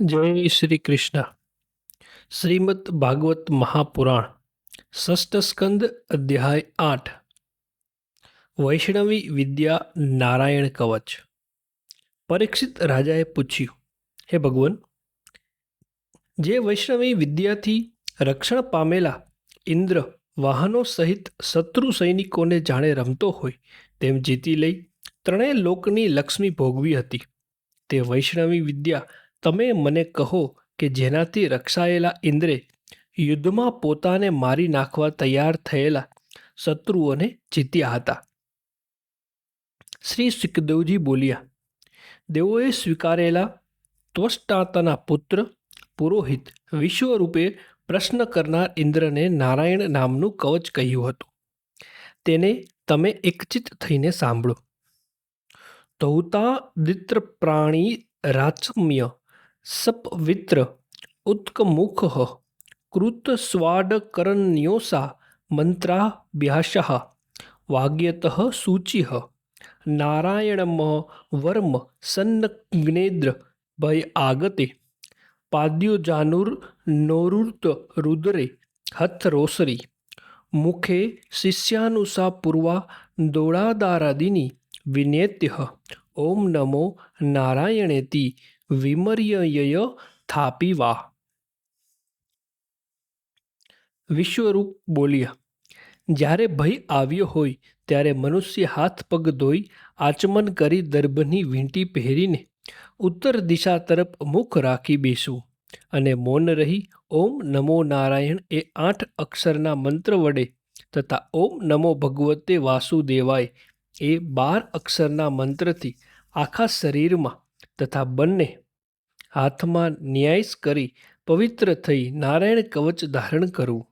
જય શ્રી કૃષ્ણ. શ્રીમદ ભાગવત મહાપુરાણ, ષષ્ઠ સ્કંદ, અધ્યાય આઠ. વૈષ્ણવી વિદ્યા નારાયણ કવચ. પરીક્ષિત રાજાએ પૂછ્યું, હે ભગવાન, જે વૈષ્ણવી વિદ્યાથી રક્ષણ પામેલા ઇન્દ્ર વાહનો સહિત શત્રુ સૈનિકોને જાણે રમતો હોય, તેમ જીતી લઈ ત્રણેય લોકની લક્ષ્મી ભોગવી હતી. તે વૈષ્ણવી વિદ્યા તમે મને કહો કે જેનાથી રક્ષાયેલા ઇન્દ્રે યુદ્ધમાં પોતાને મારી નાખવા તૈયાર થયેલા શત્રુઓને જીત્યા હતા. શ્રી સુખદેવજી બોલ્યા, દેવોએ સ્વીકારેલા ત્વષ્ટાતાના પુત્ર, પુરોહિત, વિશ્વરૂપે પ્રશ્ન કરનાર ઇન્દ્રને નારાયણ નામનું કવચ કહ્યું હતું. તેને તમે એકચિત થઈને સાંભળો. તૌતા દિત્ર પ્રાણી રાચમ્ય સપવિત્ર ઉત્કમુખ કૃત સ્વાડકરન્યોસા મંત્રાભ્યાસઃ, વાગ્યત સૂચિ, નારાયણમ વર્મ, સન્નગ્નેદ્ર, ભય આગતે, પાદ્યોજાનુર નોરુત રુદ્રે હથ રોસરી મુખે શિષ્યાનુષા પૂર્વા દોડાદારાદિની વિનેત્ય, ઓમ નમો નારાયણેતિ વિમર્યય થાપી વાહ વિશ્વરૂપ બોલ્યા જ્યારે ભય આવ્યો હોય, ત્યારે મનુષ્ય હાથ પગ ધોઈ, આચમન કરી દર્ભની વીંટી પહેરીને ઉત્તર દિશા તરફ મુખ રાખી બેસવું અને મૌન રહી ઓમ નમો નારાયણ એ આઠ અક્ષરના મંત્ર વડે તથા ઓમ નમો ભગવતે વાસુદેવાય એ બાર અક્ષરના મંત્રથી આખા શરીરમાં તથા બંને હાથમાં ન્યાયસ કરી પવિત્ર થઈ નારાયણ કવચ ધારણ કરવું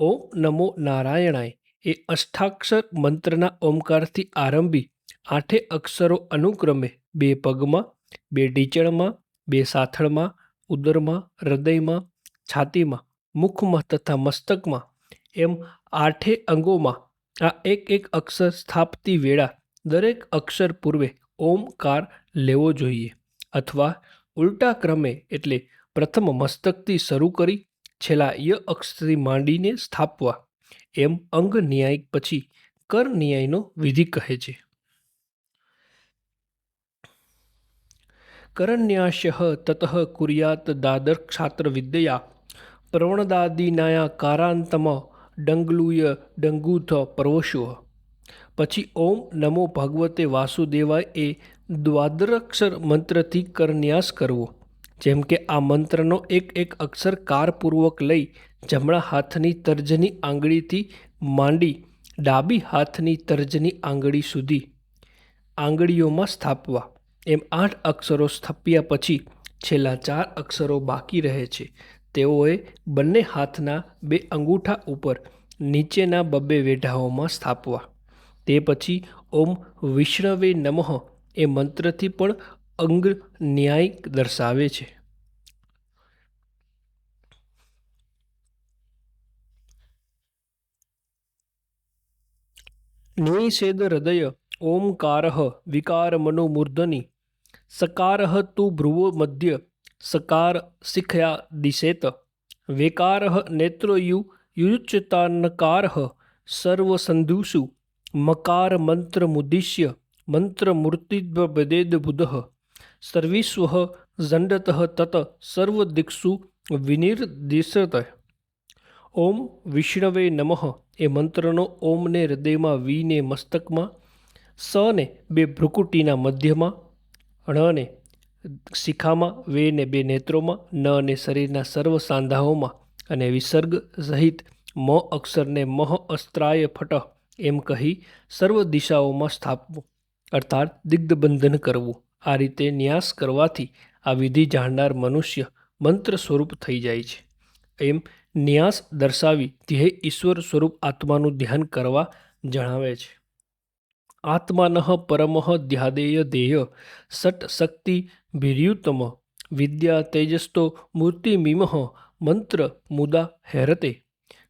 ઓમ નમો નારાયણાય. એ અષ્ટાક્ષર મંત્રના ઓમકારથી આરંભી આઠે અક્ષરો અનુક્રમે બે પગમાં, બે ઢીચણમાં બે સાથળમાં, ઉદરમાં, હૃદયમાં, છાતીમાં, મુખમાં તથા મસ્તકમાં એમ આઠે અંગોમાં આ એક એક અક્ષર સ્થાપતી વેળા દરેક અક્ષર પૂર્વે ઓમકાર લેવો જોઈએ અથવા ઉલટા ક્રમે એટલે પ્રથમ મસ્તકથી શરૂ કરી છેલ્લા ય અક્ષથી માંડીને સ્થાપવા. એમ અંગ ન્યાય પછી કર ન્યાયનો વિધિ કહે છે. કરન્યાસ્ય તત કુર્યાત દાદર ક્ષાત્ર વિદ્યા પ્રવણદાદિનાયા કારાંતમ ડંગલુય ડંગુથ પરવશો. પછી ઓમ નમો ભગવતે વાસુદેવાય એ દ્વાદરાક્ષર મંત્રથી કરન્યાસ કરવો. જેમ કે આ મંત્રનો એક એક અક્ષર કારપૂર્વક લઈ જમણા હાથની તર્જની આંગળીથી માંડી ડાબી હાથની તર્જની આંગળી સુધી આંગળીઓમાં સ્થાપવા. એમ આઠ અક્ષરો સ્થાપ્યા પછી છેલ્લા ચાર અક્ષરો બાકી રહે છે. તેઓએ બંને હાથના બે અંગૂઠા ઉપર નીચેના બબ્બે વેઢાઓમાં સ્થાપવા. તે પછી ઓમ વિષ્ણવે નમઃ એ મંત્રથી પણ અંગ ન્યાય દર્શાવે છે. નિષેધ હૃદય ઓમકાર વિકાર મનોમૂર્ધની સકાર તુ ભ્રુવો મધ્ય સકાર શિખયા દિશેત વેકાર નેત્રયુ યુચ્યતાનકાર સર્વસંધુષુ મકાર મંત્ર મુદ્દિશ્ય મંત્ર મૂર્તિભદેદ બુધ સર્વિસ્વ ઝંડત તત સર્વદિક્ષુ વિનિર્દિશત ઓમ વિષ્ણવે નમઃ એ મંત્રનો ઓમને હૃદયમાં વીને મસ્તકમાં સને બે ભ્રુકુટીના મધ્યમાં ણને શિખામાં વેને બે નેત્રોમાં ન અને શરીરના સર્વ સાંધાઓમાં અને વિસર્ગ સહિત મ અક્ષરને મહ અસ્ત્રાય ફટ એમ કહી સર્વ દિશાઓમાં સ્થાપવું અર્થાત દિગ્ધબંધન કરવું. આ રીતે ન્યાસ કરવાથી આ વિધિ જાણનાર મનુષ્ય મંત્ર સ્વરૂપ થઈ જાય છે. એમ ન્યાસ દર્શાવી ધ્યેય ઈશ્વર સ્વરૂપ આત્માનું ધ્યાન કરવા જણાવે છે. આત્માન પરમઃ ધ્યાદેય ધેય સટ શક્તિ ભીર્યુતમ વિદ્યા તેજસ્તો મૂર્તિમિમઃ મંત્ર મુદા હેરતે.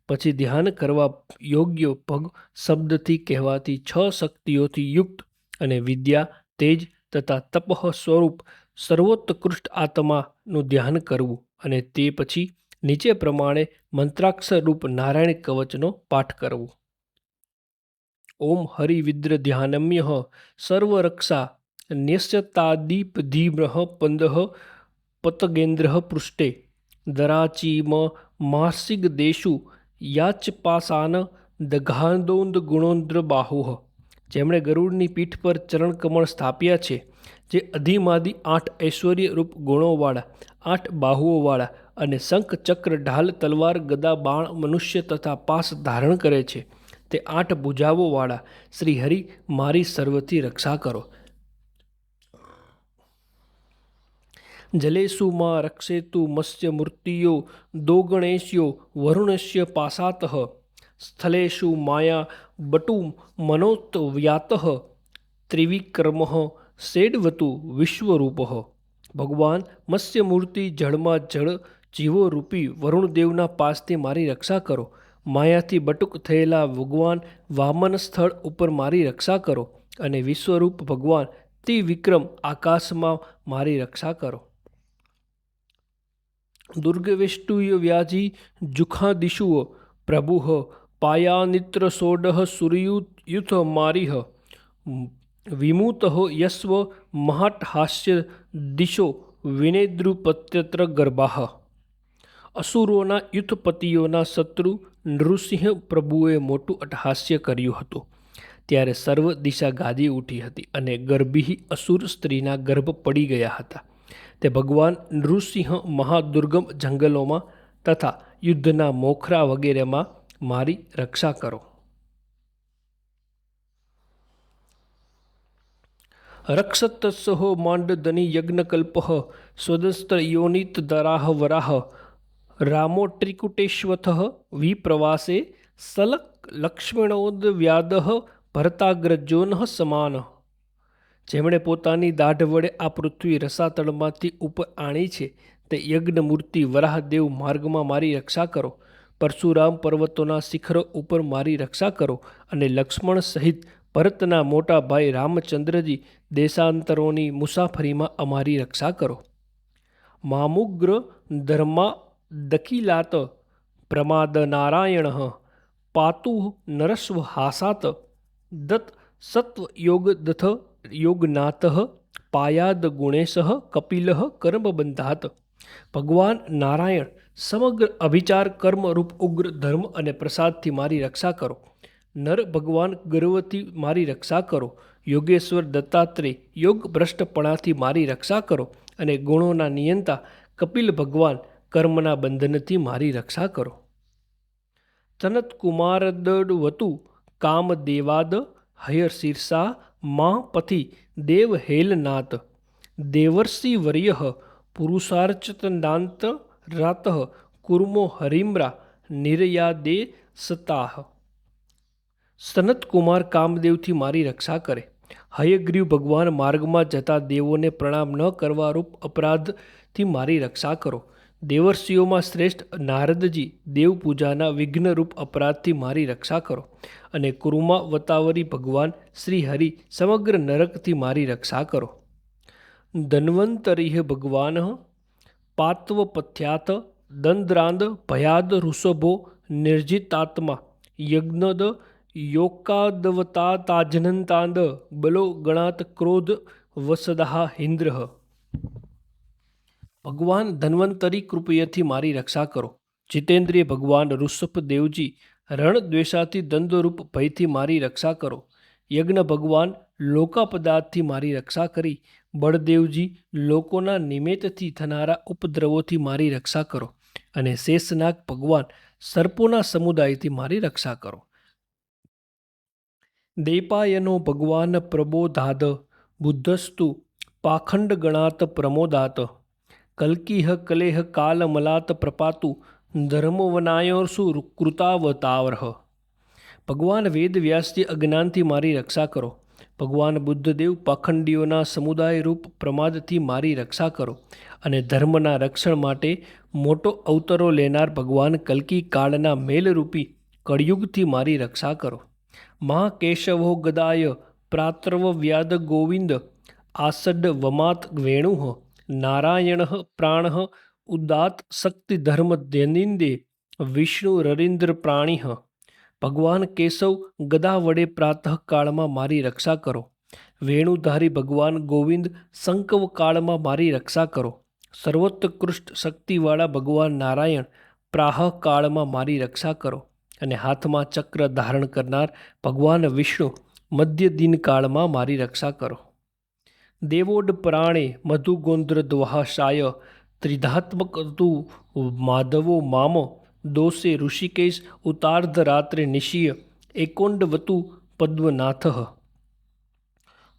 પછી ધ્યાન કરવા યોગ્ય પગ શબ્દથી કહેવાતી છ શક્તિઓથી યુક્ત અને વિદ્યા, તેજ તથા તપઃ સ્વરૂપ સર્વોત્કૃષ્ટ આત્માનું ધ્યાન કરવું અને તે પછી નીચે પ્રમાણે મંત્રાક્ષર રૂપ નારાયણ કવચનો પાઠ કરવો. ઓમ હરિવિદ્ર ધ્યાનમ્ય સર્વરક્ષા ન્યસ્યતાદીપધીમ્ર પંદહ પતગેન્દ્ર પૃષ્ઠે દરાચીમ માસિગ દેશુ યાચપાસાન દઘાંદોંદ ગુણોન્દ્ર બાહુઃ જેમણે ગરુડની પીઠ પર ચરણકમળ સ્થાપ્યા છે, જે અધિમાદી આઠ ઐશ્વર્ય રૂપ ગુણોવાળા, આઠ બાહુઓવાળા અને શંખ ચક્ર ઢાલ, તલવાર, ગદા, બાણ, મનુષ્ય તથા પાસ ધારણ કરે છે. તે આઠ ભુજાઓવાળા શ્રી હરિ મારી સર્વથી રક્ષા કરો. જલેસુમાં રક્ષેતુ મત્સ્ય મૂર્તિયો, દોગણેશ્યો વરુણસ્ય પાસાતઃ સ્થલેષુ માયા બટુ વ્યાત ત્રિવિક્રમ શેડવતુ વિશ્વરૂપ ભગવાન મત્સ્યમૂર્તિ જળમાં જળ જીવો રૂપી વરુણદેવના પાસથી મારી રક્ષા કરો। માયાથી બટુક થયેલા ભગવાન વામન સ્થળ ઉપર મારી રક્ષા કરો અને વિશ્વરૂપ ભગવાન ત્રિવિક્રમ આકાશમાં મારી રક્ષા કરો। દુર્ગવેષ્ટુય વ્યાજી જુખાદિશુઓ પ્રભુઃ પાયાનિત્ર સોડહ સુરયુયુથ મારિહ વિમુત યસ્વ મહાટહાસ્ય દિશો વિનેદ્રુપત્યત્ર ગર્ભાહ અસુરોના યુથપતિઓના શત્રુ નૃસિંહ પ્રભુએ મોટું અટહાસ્ય કર્યું હતું ત્યારે સર્વ દિશા ગાદી ઉઠી હતી અને ગર્ભી અસુર સ્ત્રીના ગર્ભ પડી ગયા હતા તે ભગવાન નૃસિંહ મહાદુર્ગમ જંગલોમાં તથા યુદ્ધના મોખરા વગેરેમાં મારી રક્ષા કરો. રક્ષતસ્સો માંડધની યજ્ઞકલ્પ સ્વદસ્ત્ર યોનિત દરાહ વરાહ રામો ત્રિકુટેશ્વથ વિપ્રવાસે સલક લક્ષ્મણોદ વ્યાદ ભરતાગ્રજોન સમાન. જેમણે પોતાની દાઢ વડે આ પૃથ્વી રસાતળમાંથી ઉપર આણી છે, તે યજ્ઞમૂર્તિ વરાહદેવ માર્ગમાં મારી રક્ષા કરો. પરશુરામ પર્વતોના શિખરો ઉપર મારી રક્ષા કરો અને લક્ષ્મણ સહિત ભરતના મોટા ભાઈ રામચંદ્રજી દેશાંતરોની મુસાફરીમાં અમારી રક્ષા કરો. મામુગ્ર ધર્મા દકિલાત પ્રમાદ નારાયણ પાતુ નરસ્વ હાસાત દત્ત સત્વ યોગ દથ યોગનાથ પાયાદ ગુણેશ કપિલ કર્મબંધાત ભગવાન નારાયણ સમગ્ર અભિચાર કર્મરૂપ ઉગ્ર ધર્મ અને પ્રસાદથી મારી રક્ષા કરો. નર ભગવાન ગર્વથી મારી રક્ષા કરો. યોગેશ્વર દત્તાત્રેય યોગ ભ્રષ્ટપણાથી મારી રક્ષા કરો અને ગુણોના નિયંતા કપિલ ભગવાન કર્મના બંધનથી મારી રક્ષા કરો. તનત કુમારદવતું કામ દેવાદ હયર શીર્ષા મા પથી દેવ હેલનાથ. દેવર્ષિ વર્ય પુરુષાર્ચતનાંત રાત કુર્મો હરિમ્રા નિર્યાદે સતાહ. સનતકુમાર કામદેવથી મારી રક્ષા કરે. હયગ્રીવ ભગવાન માર્ગમાં જતા દેવોને પ્રણામ ન કરવા રૂપ અપરાધથી મારી રક્ષા કરો. દેવર્ષિઓમાં શ્રેષ્ઠ નારદજી દેવપૂજાના વિઘ્નરૂપ અપરાધથી મારી રક્ષા કરો અને કુરુમા વતાવરી ભગવાન શ્રી હરિ સમગ્ર નરકથી મારી રક્ષા કરો. ધન્વંતરિહ ભગવાન પાત્વપથ્યાત દંદ્રાંદ ભયાદ ઋષભો નિર્જિતાત્મા યજ્ઞદ યોકાદવતાતાજનંતાંદ બલો ગણાત ક્રોધ વસદા ઇન્દ્ર ભગવાન ધન્વંતરી કૃપયથી મારી રક્ષા કરો જીતેન્દ્રિય ભગવાન ઋષભ દેવજી રણ દ્વેષાથી દંદરૂપ ભયથી મારી રક્ષા કરો યજ્ઞ ભગવાન લોકાપદાર્થથી મારી રક્ષા કરી બળદેવજી લોકોના નિમિત્તથી થનારા ઉપદ્રવોથી મારી રક્ષા કરો અને શેષનાગ ભગવાન સર્પોના સમુદાયથી મારી રક્ષા કરો. દેપાયનો ભગવાન પ્રબોધાદ, બુદ્ધસ્તુ પાખંડ ગણાત પ્રમોદાત, કલ્કિહ કલેહ કાલમલાત પ્રપાતુ ધર્મવનાયોર્ષુ કૃતાવતાવરહ ભગવાન વેદ વ્યાસજી અજ્ઞાનથી મારી રક્ષા કરો ભગવાન બુદ્ધદેવ પાખંડીઓના સમુદાયરૂપ પ્રમાદથી મારી રક્ષા કરો અને ધર્મના રક્ષણ માટે મોટો અવતરો લેનાર ભગવાન કલ્કી કાળના મેલરૂપી કળિયુગથી મારી રક્ષા કરો. મા કેશવો ગદાય પ્રાત્રવ વ્યાદ ગોવિંદ આસડ વમાત વેણુઃ નારાયણ પ્રાણ ઉદાત શક્તિ ધર્મ ધ્યનિંદે વિષ્ણુ રરિન્દ્ર પ્રાણી ભગવાન કેશવ ગદા વડે પ્રાતઃકાળમાં મારી રક્ષા કરો. વેણુધારી ભગવાન ગોવિંદ સંકવ કાળમાં મારી રક્ષા કરો. સર્વોત્કૃષ્ટ શક્તિવાળા ભગવાન નારાયણ પ્રાહકાળમાં મારી રક્ષા કરો અને હાથમાં ચક્ર ધારણ કરનાર ભગવાન વિષ્ણુ મધ્ય દિનકાળમાં મારી રક્ષા કરો. દેવોડ પ્રાણે મધુગોંદ્ર દ્વાહાશાય ત્રિધાત્મક માધવો મામ દોષે ઋષિકેશ ઉતાર્ધ રાત્રે નિશિય એકોંડવતુ પદ્મનાથ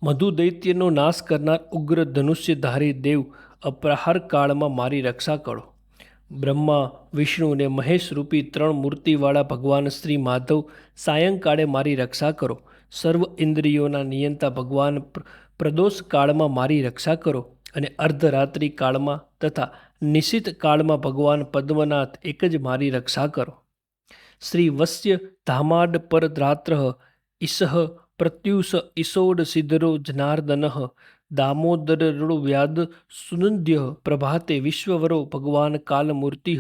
મધુ દૈત્યનો નાશ કરનાર ઉગ્ર ધનુષ્યધારી દેવ અપ્રહાર કાળમાં મારી રક્ષા કરો બ્રહ્મા વિષ્ણુ અને મહેશ રૂપી ત્રણ મૂર્તિવાળા ભગવાન શ્રી માધવ સાયંકાળે મારી રક્ષા કરો સર્વ ઇન્દ્રિયોના નિયંતા ભગવાન પ્રદોષ કાળમાં મારી રક્ષા કરો અને અર્ધરાત્રિ કાળમાં તથા નિશિત કાળમાં ભગવાન પદ્મનાથ એક જ મારી રક્ષા કરો. શ્રી વસ્ય ધામાડ પર રાત્ર ઈસહ પ્રત્યુષ ઈસોડ સિદ્ધરો જનાર્દન દામોદરડો વ્યાદ સુનંદ્ય પ્રભાતે વિશ્વવરો ભગવાન કાલમૂર્તિ.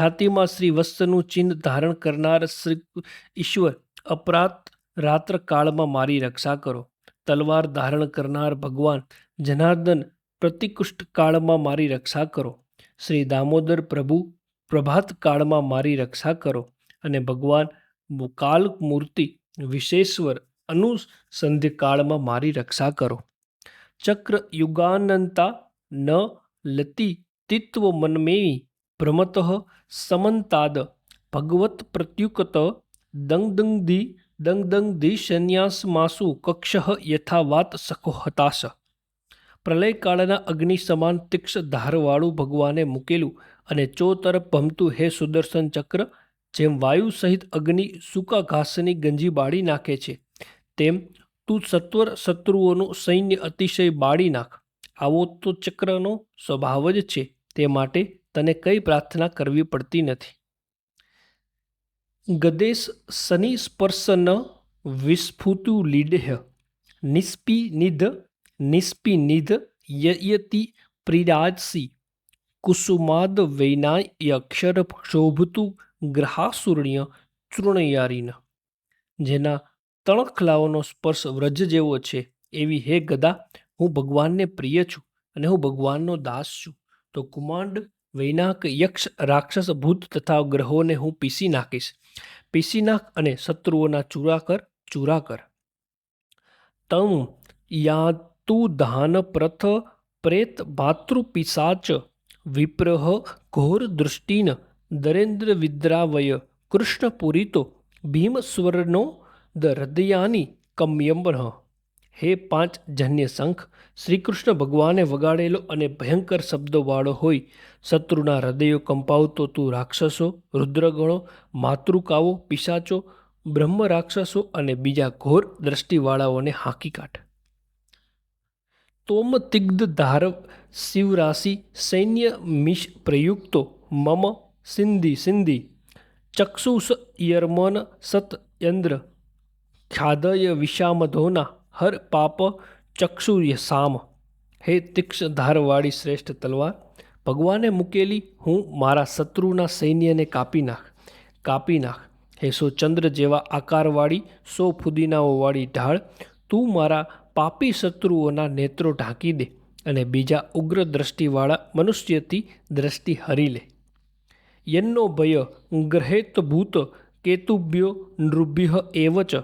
છાતીમાં શ્રી વસ્ત્રનું ચિહ્ન ધારણ કરનાર શ્રી ઈશ્વર અપરાત રાત્ર કાળમાં મારી રક્ષા કરો. તલવાર ધારણ કરનાર ભગવાન જનાર્દન પ્રતિકુષ્ઠ કાળમાં મારી રક્ષા કરો. શ્રી દામોદર પ્રભુ, પ્રભાત કાળમાં મારી રક્ષા કરો અને ભગવાન કાલ મૂર્તિ વિશેશ્વર અનુસંધ્ય કાળમાં મારી રક્ષા કરો. ચક્ર યુગાનંતા ન લતી તિત્વ મનમેવી ભ્રમત સમંતાદ ભગવત પ્રત્યુકત દંગદંગધી દંગદંગધી સંન્યાસમાસુ કક્ષ યથાવાત સખો હતાશ. પ્રલયકાળના અગ્નિ સમાન તીક્ષ ધારવાળું ભગવાને મૂકેલું અને ચો તરફ ભમતું હે સુદર્શન ચક્ર, જેમ વાયુ સહિત અગ્નિ સૂકા ઘાસની ગંજી બાળી નાખે છે, તેમ તું સત્વર શત્રુઓનું સૈન્ય અતિશય બાળી નાખ. આવો તો ચક્રનો સ્વભાવ જ છે, તે માટે તને કઈ પ્રાર્થના કરવી પડતી નથી. ગદેશ શનિ સ્પર્શન વિસ્ફુતુ લીડેહ નિસ્પિનિધ નિસ્પિનિધ યયતિ પ્રિરાજસી કુસુમાદ વૈનાય અક્ષર શોભતું ગ્રહાસૂર્ણ્ય ચૂર્ણયારીન જેના તણખલાઓનો સ્પર્શ વ્રજ જેવો છે, એવી હે ગદા, હું ભગવાનને પ્રિય છું અને હું ભગવાનનો દાસ છું. તો કુમાંડ, વૈનાક, યક્ષ, રાક્ષસ, ભૂત તથા ગ્રહોને હું પીસી નાખીશ. પીસી નાખ અને શત્રુઓના ચૂરા કર ચૂરા કર. તમ યાતુ ધાન પ્રથ પ્રેત ભાતૃ પિશાચ વિપ્રહ ઘોર દૃષ્ટિન દરેન્દ્ર વિદ્રાવય કૃષ્ણપુરિતો ભીમસ્વરનો દ હૃદયાની કમ્યંબર હે પાંચ જન્ય શંખ, શ્રીકૃષ્ણ ભગવાને વગાડેલો અને ભયંકર શબ્દોવાળો હોય, શત્રુના હૃદયો કંપાવતો તું રાક્ષસો, રુદ્રગણો, માતૃકાઓ, પિશાચો બ્રહ્મ રાક્ષસો અને બીજા ઘોર દ્રષ્ટિવાળાઓને હાંકી કાઢ. તોમ તિગ્ધ શિવરાશિ સૈન્ય મિશ પ્રયુક્તો મમ સિંધી સિંધી ચક્ષુષ યર્મન સત યંદ્ર ખ્યાદય વિષામધોના હર પાપ ચક્ષુર્યસામ હે તીક્ષ ધારવાળી શ્રેષ્ઠ તલવાર ભગવાને મૂકેલી હું મારા શત્રુના સૈન્યને કાપી નાખ કાપી નાખ હે સો ચંદ્ર જેવા આકારવાળી સો ફુદીનાઓવાળી ઢાળ તું મારા પાપી શત્રુઓના નેત્રો ઢાંકી દે અને બીજા ઉગ્ર દ્રષ્ટિવાળા મનુષ્યથી દ્રષ્ટિ હરી લે. યન્નો ભય ગ્રહેત ભૂત કેતુભ્યો નૃભ્ય એવ ચ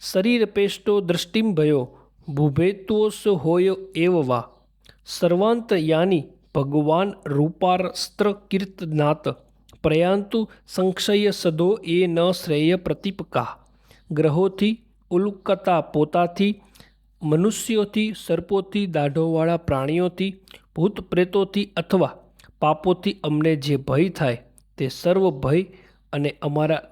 શરીરપેષ્ટો દ્રષ્ટિમ ભયો ભૂભેત્વોસ હોય એવ વા. સર્વાંતયાની ભગવાન રૂપાસ્ત્ર કીર્તનાત પ્રયાંતુ સંક્ષય સદો એ ન શ્રેય પ્રતિપકા. ગ્રહોથી ઉલ્કતા પોતાથી મનુષ્યોથી, સર્પોથી, દાઢોવાળા પ્રાણીઓથી ભૂત પ્રેતોથી અથવા પાપોથી અમને જે ભય થાય તે સર્વ ભય અને અમારા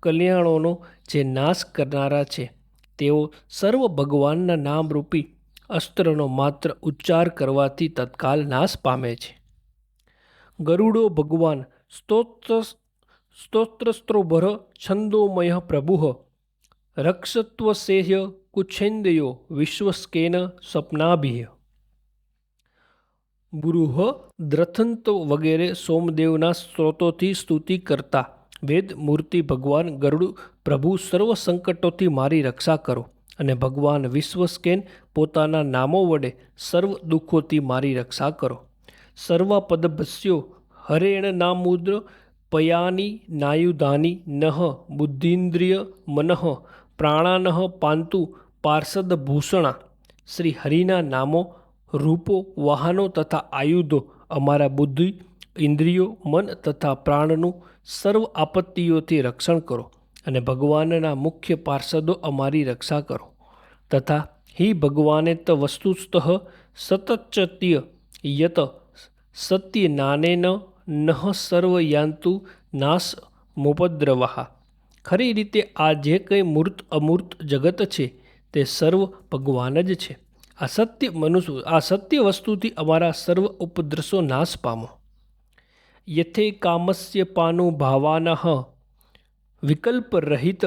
કલ્યાણોનો જે નાશ કરનારા છે, તેઓ સર્વ ભગવાનના નામરૂપી અસ્ત્રનો માત્ર ઉચ્ચાર કરવાથી તત્કાલ નાશ પામે છે. ગરુડો ભગવાન, સ્તોત્ર, સ્તોત્રસ્ત્રોભર, છંદોમય પ્રભુ, રક્ષત્વસેહ્ય કુછેન્દયો વિશ્વસ્કેન સ્વપ્નાભિય બૃહ દ્રથંતો વગેરે સોમદેવના સ્ત્રોતોથી સ્તુતિ કરતા વેદ મૂર્તિ ભગવાન ગરુડ પ્રભુ સર્વ સંકટોથી મારી રક્ષા કરો અને ભગવાન વિશ્વસ્કેન પોતાના નામો વડે સર્વ દુઃખોથી મારી રક્ષા કરો। સર્વ પદભસ્યો હરેણ નામુદ્ર, પયાની નાયુધાની નહ, બુદ્ધિન્દ્રિય મનઃ, પ્રાણાનઃ પાંતુ પાર્ષદ ભૂષણા શ્રી હરિના નામો, રૂપો, વાહનો તથા આયુધો, અમારા બુદ્ધિ, ઇન્દ્રિયો, મન તથા પ્રાણનું સર્વ આપત્તિઓથી રક્ષણ કરો અને ભગવાનના મુખ્ય પાર્ષદો અમારી રક્ષા કરો. તથા હિ ભગવાને ત વસ્તુસ્તઃ સતચત્ય યત સત્ય નાનેન નઃ સર્વ યાંતુ નાશ મોપદ્રવાહ ખરી રીતે આ જે કંઈ મૂર્ત અમૂર્ત જગત છે તે સર્વ ભગવાન જ છે. આ સત્ય મનુષ્ય, આ સત્ય વસ્તુથી અમારા સર્વ ઉપદ્રશો નાશ પામો. યથે કામસ્ય પાનુભાવાન વિકલ્પરહિત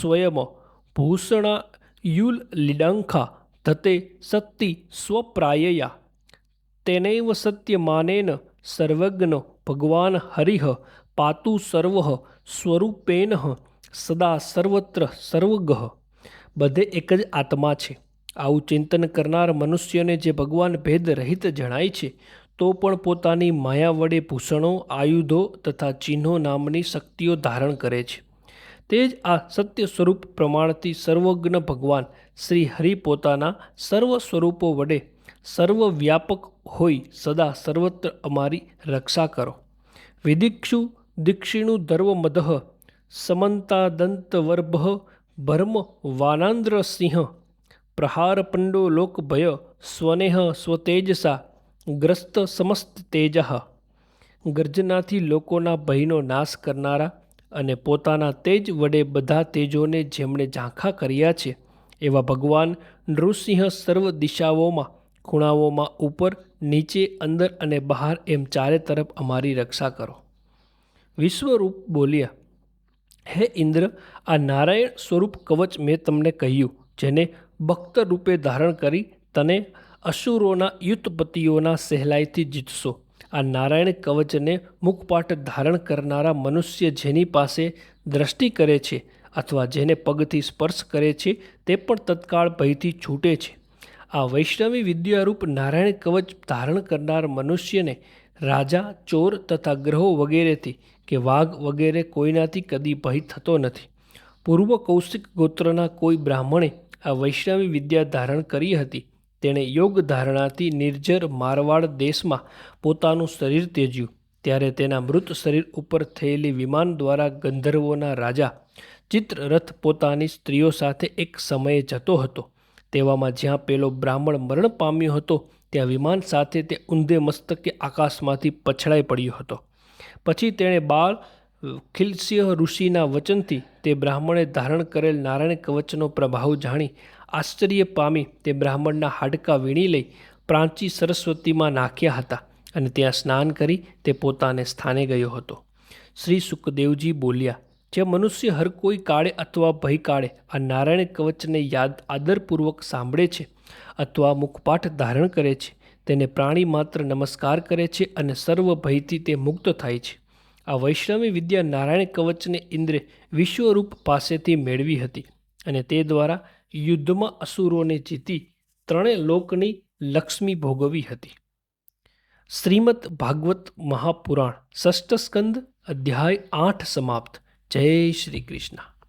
સ્વયં ભૂષણાયુલ લીડંખા ધતે સત્તિ સ્વપ્રાયયા. તેનૈવ સત્યમાનેન સર્વજ્ઞ ભગવાન હરિહ પાતુ સર્વ સ્વરૂપેન સદા સર્વત્ર સર્વગઃ. બધે એક જ આત્મા છે. આવું ચિંતન કરનાર મનુષ્યને જે ભગવાન ભેદ રહિત જણાય છે, તો પણ પોતાની માયા વડે ભૂષણો, આયુધો તથા ચિહ્નો નામની શક્તિઓ ધારણ કરે છે. તે જ આ સત્ય સ્વરૂપ પ્રમાણથી સર્વજ્ઞ ભગવાન શ્રી હરિ પોતાના સર્વ સ્વરૂપો વડે સર્વવ્યાપક હોઈ સદા સર્વત્ર અમારી રક્ષા કરો. વિદિક્ષુ દીક્ષિણુ ધર્વમદઃ સમંતાદંતવર્ભ ભર્મ પંડો લોક લોકભય સ્વનેહ સ્વતેજસા, ગ્રસ્ત સમસ્ત તેજ. ગર્જનાથી લોકોના ભયનો નાશ કરનારા અને પોતાના તેજ વડે બધા તેજોને જેમણે ઝાંખા કર્યા છે, એવા ભગવાન નૃસિંહ સર્વ દિશાઓમાં, ખૂણાઓમાં ઉપર, નીચે, અંદર અને બહાર એમ ચારે તરફ અમારી રક્ષા કરો. વિશ્વરૂપ બોલ્યા હે ઇન્દ્ર, આ નારાયણ સ્વરૂપ કવચ મેં તમને કહ્યું, જેને ભક્ત રૂપે ધારણ કરી તને અસુરોના યુદ્ધપતિઓના સહેલાઈથી જીતશો. આ નારાયણ કવચને મુખપાટ ધારણ કરનારા મનુષ્ય જેની પાસે દ્રષ્ટિ કરે છે અથવા જેને પગથી સ્પર્શ કરે છે તે પણ તત્કાળ ભયથી છૂટે છે. આ વૈષ્ણવી વિદ્યારૂપ નારાયણ કવચ ધારણ કરનાર મનુષ્યને રાજા, ચોર તથા ગ્રહો વગેરેથી કે વાઘ વગેરે કોઈનાથી કદી ભય થતો નથી. પૂર્વ કૌશિક ગોત્રના કોઈ બ્રાહ્મણે આ વૈષ્ણવી વિદ્યા ધારણ કરી હતી. તેણે યોગ ધારણાથી નિર્જર મારવાડ દેશમાં પોતાનું શરીર ત્યજ્યું. ત્યારે તેના મૃત શરીર ઉપર થયેલી વિમાન દ્વારા ગંધર્વોના રાજા ચિત્રરથ પોતાની સ્ત્રીઓ સાથે એક સમયે જતો હતો. તેવામાં જ્યાં પેલો બ્રાહ્મણ મરણ પામ્યો હતો, ત્યાં વિમાન સાથે તે ઊંધે મસ્તકે આકાશમાંથી પછડાઈ પડ્યો હતો. પછી તેણે બાળ ખિલસિંહ ઋષિના વચનથી તે બ્રાહ્મણે ધારણ કરેલ નારાયણ કવચનો પ્રભાવ જાણી આશ્ચર્ય પામી તે બ્રાહ્મણના હાડકાં વીણી લઈ પ્રાંચી સરસ્વતીમાં નાખ્યા હતા અને ત્યાં સ્નાન કરી તે પોતાને સ્થાને ગયો હતો. શ્રી સુખદેવજી બોલ્યા, જે મનુષ્ય હર કોઈ કાળે અથવા ભય કાળે આ નારાયણ કવચને યાદ આદરપૂર્વક સાંભળે છે અથવા મુખપાઠ ધારણ કરે છે તેને પ્રાણી માત્ર નમસ્કાર કરે છે અને સર્વ ભયથી તે મુક્ત થાય છે. આ વૈષ્ણવી વિદ્યા નારાયણ કવચને ઇન્દ્રે વિશ્વરૂપ પાસેથી મેળવી હતી અને તે દ્વારા યુદ્ધમાં અસુરોને જીતી ત્રણેય લોકની લક્ષ્મી ભોગવી હતી. શ્રીમદ ભાગવત મહાપુરાણ ષષ્ઠ સ્કંદ અધ્યાય આઠ સમાપ્ત. જય શ્રી કૃષ્ણ.